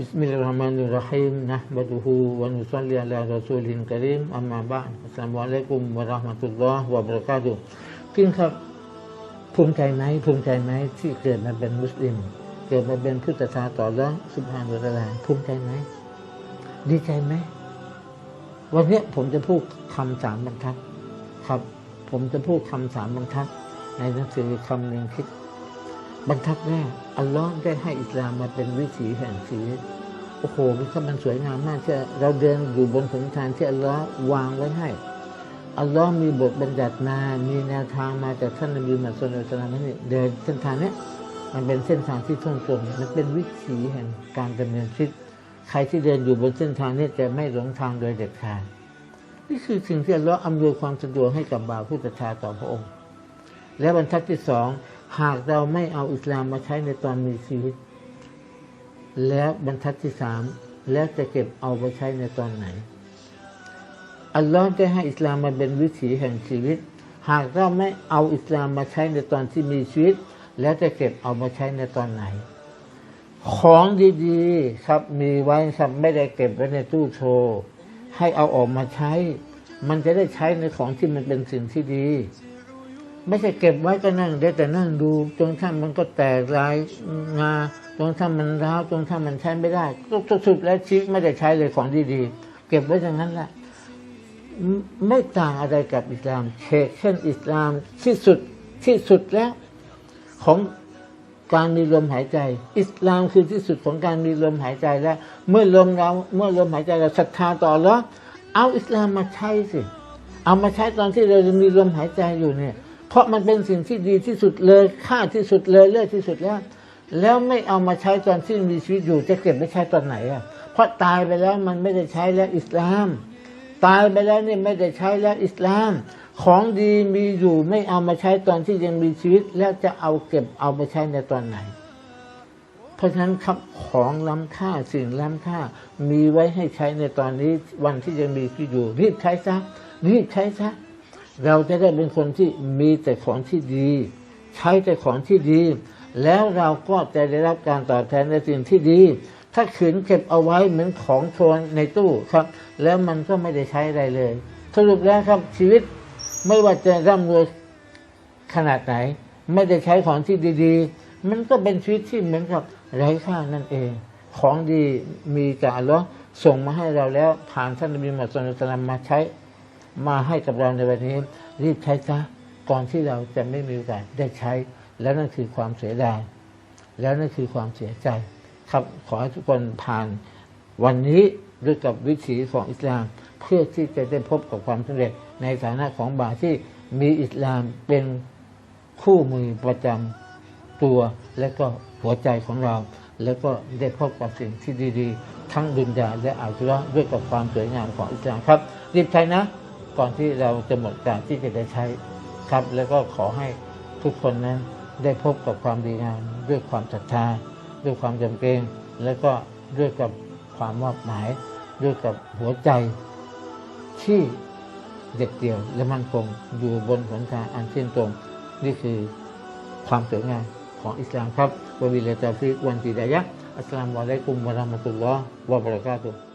بسم الله الرحمن الرحيم نحمده ونصلي على رسوله الكريم أما بعد السلام عليكم ورحمة الله وبركاته พี่ครับภูมิใจไหมภูมิใจไหมที่เกิดมาเป็นมุสลิม เกิดมาเป็นผู้ศรัทธาต่อร้องสุภาพบุรุษภูมิใจไหมดีใจไหมวันนี้ผมจะพูดคำสามบรรทัดครับ ผมจะพูดคำสามบรรทัด ในหนังสือคำหนึ่งคิด บรรทัดแรกอัลลอฮ์ได้ให้อิสลามมาเป็นวิถีแห่งชีวิตโอ้โหมันก็มันสวยงามมากที่เราเดินอยู่บนหนทางที่อัลลอฮ์วางไว้ให้อัลลอฮ์มีบทบัญญัติมามีแนวทางมาจากท่านนบีมุฮัมมัดสุลตัลลัลนี่เดินเส้นทางนี้มันเป็นเส้นทางที่ท่วงตรงมันเป็นวิถีแห่งการดำเนินชีวิตใครที่เดินอยู่บนเส้นทางนี้จะไม่หลงทางโดยเด็ดขาดนี่คือสิ่งที่อัลลอฮ์อำนวยความสะดวกให้กับบ่าวผู้ศรัทธาต่อพระองค์ และบรรทัดที่สอง หากเราไม่เอาอิสลามมาใช้ในตอนมีชีวิต แล้วบรรทัดที่สามแล้วจะเก็บเอาไปใช้ในตอนไหน อัลลอฮ์ได้ให้อิสลามมาเป็นวิถีแห่งชีวิต หากเราไม่เอาอิสลามมาใช้ในตอนที่มีชีวิต แล้วจะเก็บเอามาใช้ในตอนไหน ของดีๆครับมีไว้ครับไม่ได้เก็บไว้ในตู้โชว์ให้เอาออกมาใช้ มันจะได้ใช้ในของที่มันเป็นสิ่งที่ดี ไม่ใช่เก็บไว้ก็นั่งได้แต่นั่งดู จนท่ามันก็แตกลายงาจนท่ามันร้าวจนท่ามันใช้ไม่ได้ก็สุดแล้วชีวิตไม่ได้ใช้เลยของดีๆ เก็บไว้อย่างนั้นแหละไม่ต่างอะไรกับอิสลามเชกเช่นอิสลามที่สุดที่สุดแล้วของการมีลมหายใจ อิสลามคือที่สุดของการมีลมหายใจแล้ว เมื่อลมเราเมื่อลมหายใจเราศรัทธาต่อแล้วเอาอิสลามมาใช้สิ เอามาใช้ตอนที่เราจะมีลมหายใจอยู่เนี่ย เพราะมันเป็นสิ่งที่ดีที่สุดเลยค่าที่สุดเลยเลิศที่สุดแล้ว แล้วไม่เอามาใช้ตอนที่มีชีวิตอยู่จะเก็บไม่ใช้ตอนไหนอะเพราะตายไปแล้วมันไม่ได้ใช้แล้วอิสลาม ตายไปแล้วนี่ไม่ได้ใช้แล้วอิสลาม ของดีมีอยู่ไม่เอามาใช้ตอนที่ยังมีชีวิต แล้วจะเอาเก็บเอาไปใช้ในตอนไหน เพราะฉะนั้นครับของล้ำค่าสิ่งล้ำค่า มีไว้ให้ใช้ในตอนนี้วันที่ยังมีชีวิตอยู่รีบใช้ซะรีบใช้ซะ เราจะได้เป็นคนที่มีแต่ของที่ดี ใช้แต่ของที่ดี แล้วเราก็จะได้รับการตอบแทนในสิ่งที่ดี ถ้าขืนเก็บเอาไว้เหมือนของโชว์ในตู้ครับ แล้วมันก็ไม่ได้ใช้อะไรเลย สรุปแล้วครับชีวิตไม่ว่าจะร่ำรวยขนาดไหน ไม่ได้ใช้ของที่ดีๆ มันก็เป็นชีวิตที่เหมือนกับไร้ค่านั่นเอง ของดีมีจากอัลลอฮ์ส่งมาให้เราแล้วผ่านท่านนบีมุฮัมมัดสุลตัลลัมมาใช้ มาให้กับเราในวันนี้ รีบใช้ซะก่อนที่เราจะไม่มีโอกาสได้ใช้ แล้วนั่นคือความเสียดายแล้วนั่นคือความเสียใจ ครับขอให้ทุกคนผ่านวันนี้ด้วยกับวิถีของอิสลาม เพื่อที่จะได้พบกับความสำเร็จในฐานะของบาที่มีอิสลามเป็นคู่มือประจำตัวและก็หัวใจของเรา แล้วก็ได้พบกับสิ่งที่ดี ๆ ทั้งดุนยาและอาคิเราะด้วยกับความสวยงามของอิสลามครับ รีบใช้นะ ก่อนที่เราจะหมดการที่จะได้ใช้ครับ แล้วก็ขอให้ทุกคนนั้นได้พบกับความดีงามด้วยความศรัทธา ด้วยความจำเป็นและก็ด้วยกับความมอบหมาย ด้วยกับหัวใจที่เด็ดเดี่ยวและมั่นคงอยู่บนหนทางอันเที่ยงตรง นี่คือความสวยงามของอิสลามครับวะบิลลาตตอฟิกวันติดายะอัสลามุอะลัยกุมวะราะมะตุลลอฮ์วะบะเราะกาตุฮ์